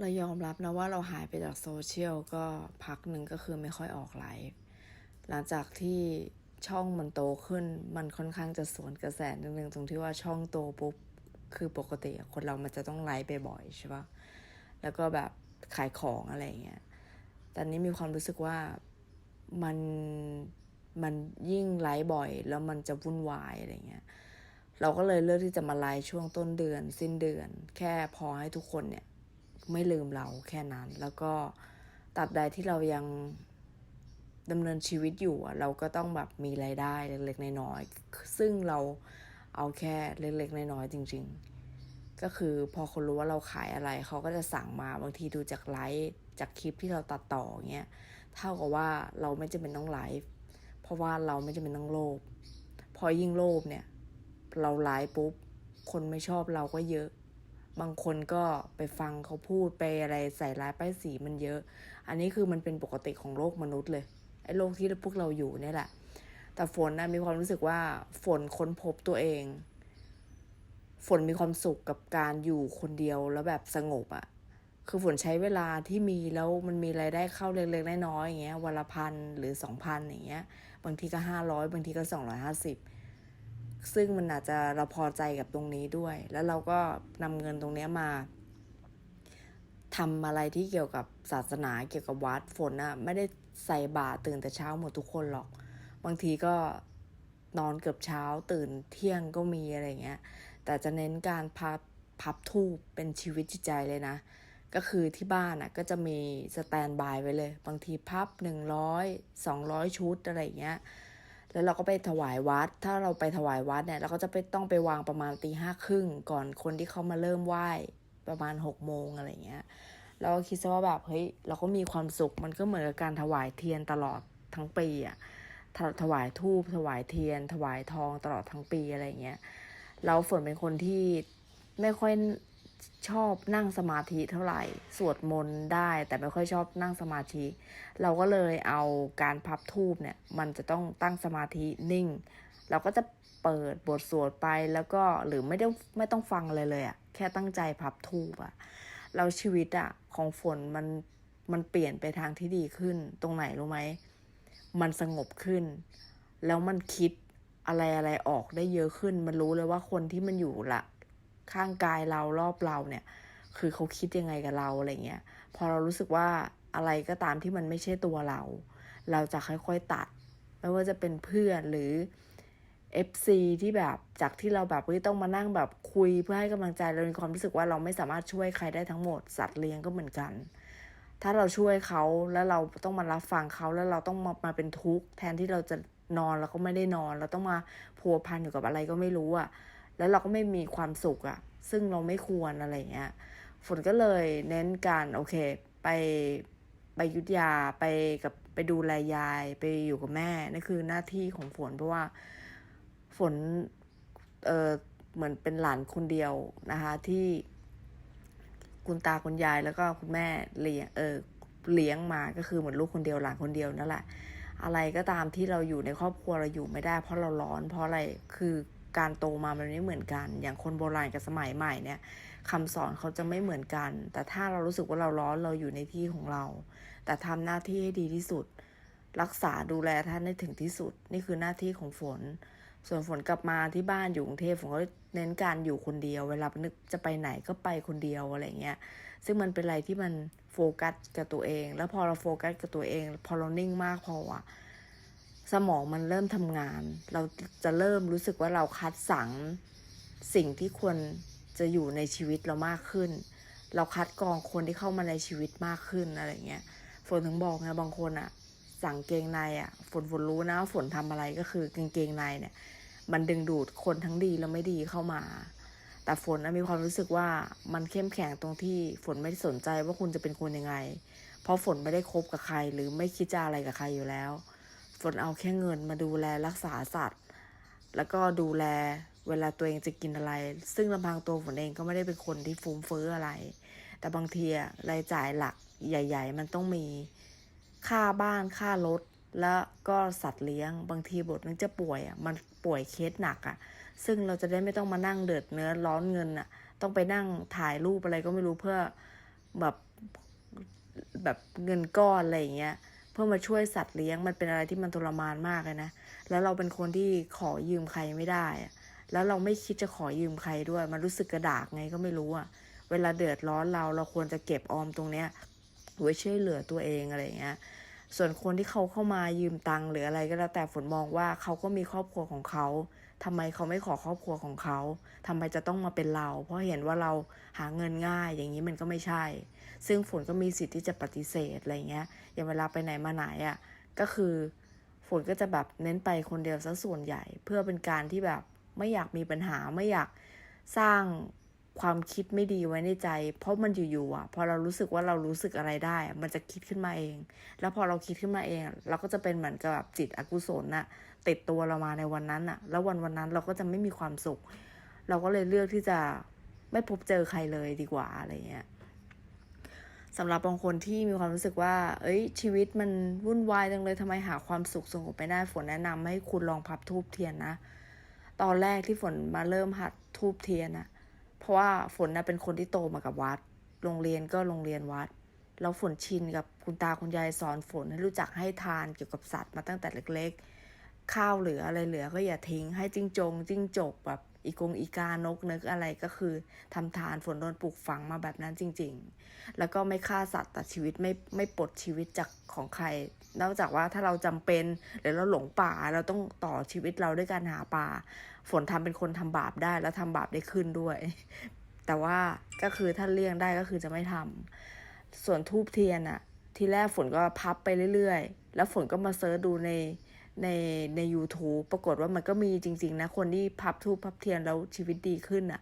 เรายอมรับนะว่าเราหายไปจากโซเชียลก็พักหนึ่งก็คือไม่ค่อยออกไลฟ์หลังจากที่ช่องมันโตขึ้นมันค่อนข้างจะสวนกระแสนิดนึงตรงที่ว่าช่องโตปุ๊บคือปกติคนเรามันจะต้องไลฟ์ไปบ่อยใช่ปะแล้วก็แบบขายของอะไรเงี้ยตอนนี้มีความรู้สึกว่ามันมันยิ่งไลฟ์บ่อย แล้วมันจะวุ่นวายอะไรเงี้ยเราก็เลยเลือกที่จะมาไลฟ์ช่วงต้นเดือน สิ้นเดือน แค่พอให้ทุกคนเนี่ย ไม่ลืมเราแค่นั้น แล้วก็ตัดใดที่เรายังดำเนินชีวิตอยู่เราก็ต้องแบบมีรายได้เล็กๆน้อยๆซึ่งเราเอาแค่เล็กๆน้อยๆจริง ๆ ก็คือพอคนรู้ว่าเราขายอะไร เขาก็จะสั่งมาบางทีดูจากไลฟ์จากคลิปที่เราตัดต่อเงี้ยเท่ากับว่าเราไม่จำเป็นต้องไลฟ์เพราะว่าเราไม่จำเป็นต้องโลภพอยิ่งโลภเนี่ย เราไลฟ์ปุ๊บคนไม่ชอบเราก็เยอะ บางคนก็ไปฟังเขาพูดไปอะไรใส่ร้ายป้ายสีมันเยอะ อันนี้คือมันเป็นปกติของโลกมนุษย์เลยไอ้โลกที่พวกเราอยู่เนี่ยแหละ แต่ฝนนะมีความรู้สึกว่าฝนค้นพบตัวเอง ฝนมีความสุขกับการอยู่คนเดียวแล้วแบบสงบอะคือฝนใช้เวลาที่มีแล้วมันมีรายได้เข้าเล็กๆน้อยๆอย่างเงี้ยวันละพันหรือสองพันอย่างเงี้ย บางทีก็ห้าร้อยบางทีก็สองร้อยห้าสิบ ซึ่งมันอาจจะเราพอใจกับตรงนี้ด้วย แล้วเราก็นำเงินตรงนี้มาทำอะไรที่เกี่ยวกับศาสนาเกี่ยวกับวัดฝนอะไม่ได้ใส่บาตรตื่นแต่เช้าหมดทุกคนหรอก บางทีก็นอนเกือบเช้าตื่นเที่ยงก็มีอะไรเงี้ย แต่จะเน้นการพับพับทูบเป็นชีวิตจิตใจเลยนะ ก็คือที่บ้านอะก็จะมีสแตนบายไว้เลย บางทีพับหนึ่งร้อยสองร้อยชุดอะไรเงี้ย แล้วเราก็ไปถวายวัด ถ้าเราไปถวายวัดเนี่ยเราก็จะไปต้องไปวางประมาณตีห้าครึ่งก่อนคนที่เขามาเริ่มไหว้ประมาณหกโมงอะไรเงี้ยเราก็คิดซะว่าแบบเฮ้ยเราก็มีความสุขมันก็เหมือนกับการถวายเทียนตลอดทั้งปีอะถถวายทูบถวายเทียน ถวายทองตลอดทั้งปีอะไรเงี้ยเราฝนเป็นคนที่ไม่ค่อย ชอบนั่งสมาธิเท่าไหร่ สวดมนต์ได้แต่ไม่ค่อยชอบนั่งสมาธิ เราก็เลยเอาการพับทูบเนี่ย มันจะต้องตั้งสมาธินิ่ง เราก็จะเปิดบทสวดไปแล้วก็หรือไม่ต้องไม่ต้องฟังอะไรเลยอะแค่ตั้งใจพับทูบอะเราชีวิตอะของฝนมันมันเปลี่ยนไปทางที่ดีขึ้น ตรงไหนรู้ไหม มันสงบขึ้น แล้วมันคิดอะไรอะไรออกได้เยอะขึ้น มันรู้เลยว่าคนที่มันอยู่ละ ข้างกายเรารอบเราเนี่ย คือเขาคิดยังไงกับเราอะไรเงี้ย พอเรารู้สึกว่าอะไรก็ตามที่มันไม่ใช่ตัวเรา เราจะค่อยๆตัด ไม่ว่าจะเป็นเพื่อนหรือ FC ที่แบบจากที่เราแบบต้องมานั่งแบบคุยเพื่อให้กำลังใจเรามีความรู้สึกว่าเราไม่สามารถช่วยใครได้ทั้งหมด สัตว์เลี้ยงก็เหมือนกัน ถ้าเราช่วยเขาแล้วเราต้องมารับฟังเขาแล้วเราต้องมามาเป็นทุกข์แทนที่เราจะนอนเราก็ไม่ได้นอน เราต้องมาพัวพันอยู่กับอะไรก็ไม่รู้อะ แล้วเราก็ไม่มีความสุขอะซึ่งเราไม่ควรอะไรเงี้ยฝนก็เลยเน้นการโอเค ไปไปยุทธยาไปกับไปดูแลยายไปอยู่กับแม่นั่นคือหน้าที่ของฝนเพราะว่าฝนเออเหมือนเป็นหลานคนเดียวนะคะที่คุณตาคุณยายแล้วก็คุณแม่เลี้ยงเออเลี้ยงมาก็คือเหมือนลูกคนเดียวหลานคนเดียวนั่นแหละ อะไรก็ตามที่เราอยู่ในครอบครัวเราอยู่ไม่ได้ เพราะเราร้อนเพราะอะไรคือ การโตมามันไม่เหมือนกัน อย่างคนโบราณกับสมัยใหม่เนี่ยคำสอนเขาจะไม่เหมือนกัน แต่ถ้าเรารู้สึกว่าเราร้อนเราอยู่ในที่ของเรา แต่ทำหน้าที่ให้ดีที่สุด รักษาดูแลท่านให้ถึงที่สุด นี่คือหน้าที่ของฝน ส่วนฝนกลับมาที่บ้านอยู่กรุงเทพฝนก็เน้นการอยู่คนเดียว เวลานึกจะไปไหนก็ไปคนเดียวอะไรเงี้ย ซึ่งมันเป็นอะไรที่มันโฟกัสกับตัวเอง แล้วพอเราโฟกัสกับตัวเอง พอเรานิ่งมากพออะ สมองมันเริ่มทำงาน เราจะเริ่มรู้สึกว่าเราคัดสรรสิ่งที่ควรจะอยู่ในชีวิตเรามากขึ้น เราคัดกรองคนที่เข้ามาในชีวิตมากขึ้นอะไรเงี้ย ฝนถึงบอกไงบางคนอะสั่งเกงในอะฝนฝนรู้นะว่าฝนทำอะไรก็คือกางเกงในเนี่ย มันดึงดูดคนทั้งดีและไม่ดีเข้ามา แต่ฝนมีความรู้สึกว่ามันเข้มแข็งตรงที่ฝนไม่ได้สนใจว่าคุณจะเป็นคนยังไง เพราะฝนไม่ได้คบกับใครหรือไม่คิดจะอะไรกับใครอยู่แล้ว ฝนเอาแค่เงินมาดูแลรักษาสัตว์ แล้วก็ดูแลเวลาตัวเองจะกินอะไร ซึ่งลำพังตัวฝนเองก็ไม่ได้เป็นคนที่ฟุ้งเฟ้ออะไร แต่บางทีรายจ่ายหลักใหญ่ ๆ มันต้องมีค่าบ้านค่ารถแล้วก็สัตว์เลี้ยง บางทีบทนึงจะป่วยอะมันป่วยเคสหนักอะ ซึ่งเราจะได้ไม่ต้องมานั่งเดือดเนื้อร้อนเงินอะ ต้องไปนั่งถ่ายรูปอะไรก็ไม่รู้เพื่อแบบแบบเงินก้อนอะไรอย่างเงี้ย พื่อมาช่วยสัตว์เลี้ยงมันเป็นอะไรที่มันทรมานมากเลยนะแล้วเราเป็นคนที่ขอยืมใครไม่ได้แล้วเราไม่คิดจะขอยืมใครด้วย มันรู้สึกกระดากไงก็ไม่รู้อะเวลาเดือดร้อนเราเราควรจะเก็บออมตรงเนี้ยไว้ช่วยเหลือตัวเองอะไรเงี้ยส่วนคนที่เขาเข้ามายืมตังค์หรืออะไรก็แล้วแต่ฝนมองว่าเขาก็มีครอบครัวของเขา ทำไมเขาไม่ขอครอบครัวของเขาทำไมจะต้องมาเป็นเรา เพราะเห็นว่าเราหาเงินง่ายอย่างนี้มันก็ไม่ใช่ ซึ่งฝนก็มีสิทธิ์ที่จะปฏิเสธอะไรเงี้ย อย่างเวลาไปไหนมาไหนอะ่ะ ก็คือฝนก็จะแบบเน้นไปคนเดียวซะส่วนใหญ่ เพื่อเป็นการที่แบบไม่อยากมีปัญหาไม่อยากสร้าง ความคิดไม่ดีไว้ในใจ เพราะมันอยู่ๆอะ พอเรารู้สึกว่าเรารู้สึกอะไรได้ มันจะคิดขึ้นมาเอง แล้วพอเราคิดขึ้นมาเอง เราก็จะเป็นเหมือนกับแบบจิตอกุศลน่ะติดตัวเรามาในวันนั้นน่ะ แล้ววันวันนั้นเราก็จะไม่มีความสุข เราก็เลยเลือกที่จะไม่พบเจอใครเลยดีกว่าอะไรเงี้ยสำหรับบางคนที่มีความรู้สึกว่า เอ้ย ชีวิตมันวุ่นวายจังเลยทำไมหาความสุขสงบไม่ได้ฝนแนะนำให้คุณลองพับทูบเทียนนะ ตอนแรกที่ฝนมาเริ่มหัดทูบเทียนนะ เพราะว่าฝนนะเป็นคนที่โตมากับวัด โรงเรียนก็โรงเรียนวัดแล้วฝนชินกับคุณตาคุณยายสอนฝนให้รู้จักให้ทานเกี่ยวกับสัตว์มาตั้งแต่เล็ก ๆ ข้าวเหลืออะไรเหลือก็อย่าทิ้งให้จิ้งจงจิ้งจกแบบ อีกงอีกานกนึกอะไรก็คือทำทานฝนโดนปลูกฝังมาแบบนั้นจริง ๆ แล้วก็ไม่ฆ่าสัตว์ตัดชีวิตไม่ไม่ปลดชีวิตจากของใคร นอกจากว่าถ้าเราจำเป็นหรือเราหลงป่าเราต้องต่อชีวิตเราด้วยการหาป่า ฝนทำเป็นคนทำบาปได้แล้วทำบาปได้ขึ้นด้วย แต่ว่าก็คือถ้าเลี่ยงได้ก็คือจะไม่ทำส่วนทูบเทียนอะทีแรกฝนก็พับไปเรื่อยๆ แล้วฝนก็มาเซิร์ชดูใน ในใน u t u b e ปรากฏว่ามันก็มีจริง ๆ นะ คนที่พับทูบพับเทียนแล้วชีวิตดีขึ้นอะ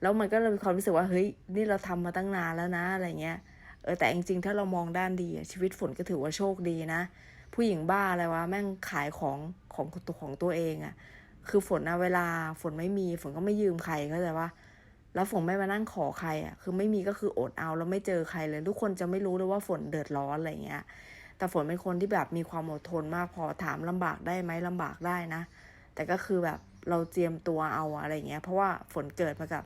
แล้วมันก็เลยมีความรู้สึกว่า เฮ้ย นี่เราทำมาตั้งนานแล้วนะ อะไรเงี้ย เออ แต่จริงๆ ถ้าเรามองด้านดีชีวิตฝนก็ถือว่าโชคดีนะ ผู้หญิงบ้าอะไรวะ แม่งขายของของตัวของตัวเองอะคือฝนนะเวลาฝนไม่มี ฝนก็ไม่ยืมใครเข้าใจปะแล้วฝนไม่มานั่งขอใครอะคือไม่มีก็คืออดเอาแล้วไม่เจอใครเลย ทุกคนจะไม่รู้เลยว่าฝนเดือดร้อนอะไรเงี้ย แต่ฝนเป็นคนที่แบบมีความอดทนมากพอถามลำบากได้ไหมลำบากได้นะ แต่ก็คือแบบเราเจียมตัวเอาอะไรเงี้ย เพราะว่าฝนเกิดมากับ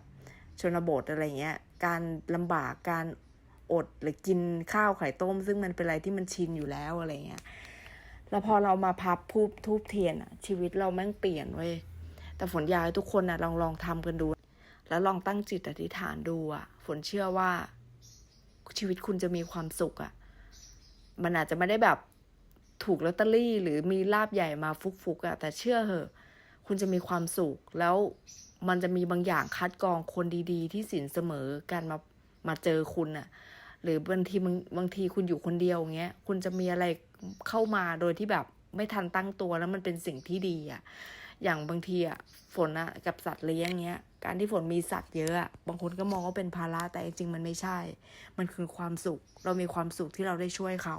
ชนบทอะไรเงี้ย การลำบากการอดหรือกินข้าวไข่ต้ม ซึ่งมันเป็นอะไรที่มันชินอยู่แล้วอะไรเงี้ย แล้วพอเรามาพับทูบทูบเทียนอะชีวิตเราแม่งเปลี่ยนเว้ย แต่ฝนอยากให้ทุกคนอะลองลองทำกันดู แล้วลองตั้งจิตอธิษฐานดูอะฝนเชื่อว่าชีวิตคุณจะมีความสุขอะ มันอาจจะไม่ได้แบบถูกลอตเตอรี่ หรือมีลาบใหญ่มาฟุกๆอะแต่เชื่อเหอะ คุณจะมีความสุข แล้วมันจะมีบางอย่างคัดกรองคนดีๆ ที่สินเสมอกันมามาเจอคุณอะหรือบางทีมึงบางทีคุณอยู่คนเดียวอย่างเงี้ย คุณจะมีอะไรเข้ามาโดยที่แบบไม่ทันตั้งตัวแล้วมันเป็นสิ่งที่ดีอะ อย่างบางทีอะฝนอะกับสัตว์เลี้ยงเงี้ย การที่ฝนมีสัตว์เยอะอะบางคนก็มองว่าเป็นภาระแต่จริงๆมันไม่ใช่ มันคือความสุข เรามีความสุขที่เราได้ช่วยเขา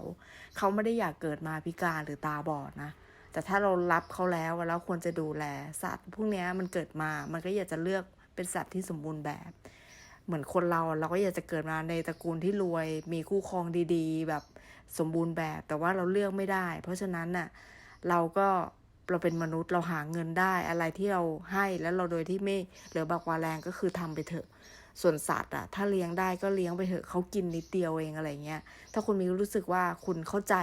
เขาไม่ได้อยากเกิดมาพิการหรือตาบอดนะแต่ถ้าเรารับเขาแล้วแล้วควรจะดูแลสัตว์พวกนี้มันเกิดมา มันก็อยากจะเลือกเป็นสัตว์ที่สมบูรณ์แบบ เหมือนคนเราเราก็อยากจะเกิดมาในตระกูลที่รวย มีคู่ครองดี ๆ แบบสมบูรณ์แบบ แต่ว่าเราเลือกไม่ได้ เพราะฉะนั้นน่ะเราก็ เราเป็นมนุษย์เราหาเงินได้อะไรที่เราให้แล้วเราโดยที่ไม่เหลือบากว่าแรงก็คือทำไปเถอะ ส่วนสัตว์อะถ้าเลี้ยงได้ก็เลี้ยงไปเถอะเขากินนิดเดียวเองอะไรเงี้ย ถ้าคุณมีรู้สึกว่าคุณเข้าใจ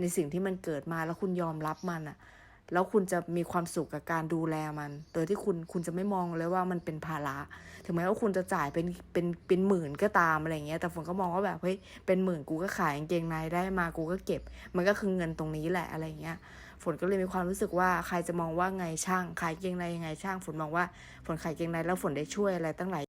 ในสิ่งที่มันเกิดมาแล้วคุณยอมรับมันอะแล้วคุณจะมีความสุขกับการดูแลมัน โดยที่คุณคุณจะไม่มองเลยว่ามันเป็นภาระ ถึงแม้ว่าคุณจะจ่ายเป็นเป็นเป็นหมื่นก็ตามอะไรเงี้ย แต่ฝนก็มองว่าแบบเฮ้ยเป็นหมื่นกูก็ขายกางเกงในได้มากูก็เก็บ มันก็คือเงินตรงนี้แหละอะไรเงี้ย ฝนก็เลยมีความรู้สึกว่าใครจะมองว่าไงช่างขายเกงในยังไงช่าง ฝนมองว่าฝนขายเกงในแล้วฝนได้ช่วยอะไรตั้งหลาย